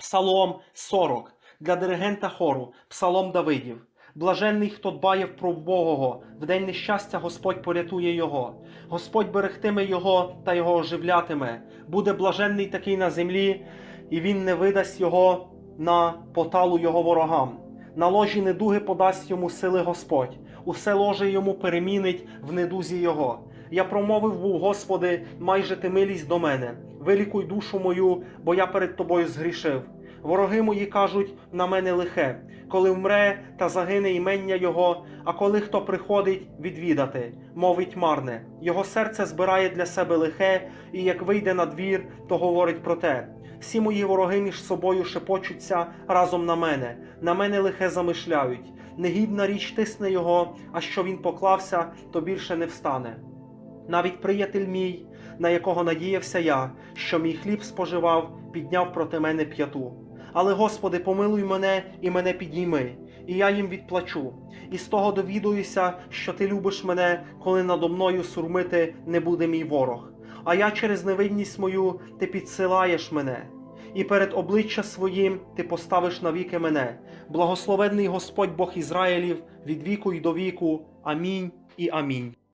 Псалом 40 для диригента хору, Псалом Давидів. Блаженний, хто дбає про Богого, в день нещастя Господь порятує його. Господь берегтиме його та його оживлятиме. Буде блаженний такий на землі, і він не видасть його на поталу його ворогам. На ложі недуги подасть йому сили Господь, усе ложе йому перемінить в недузі його. Я промовив був, Господи, майже ти милість до мене. Вилікуй душу мою, бо я перед тобою згрішив. Вороги мої кажуть на мене лихе, коли вмре та загине імення його, а коли хто приходить відвідати, мовить марне. Його серце збирає для себе лихе, і як вийде на двір, то говорить про те. Всі мої вороги між собою шепочуться разом на мене, на мене лихе замишляють. Негідна річ тисне його, а що він поклався, то більше не встане. Навіть приятель мій, на якого надіявся я, що мій хліб споживав, підняв проти мене п'яту. Але, Господи, помилуй мене і мене підійми, і я їм відплачу. І з того довідуюся, що ти любиш мене, коли надо мною сурмити не буде мій ворог. А я через невинність мою ти підсилаєш мене, і перед обличчя своїм ти поставиш навіки мене. Благословенний Господь Бог Ізраїлів від віку й до віку. Амінь і амінь.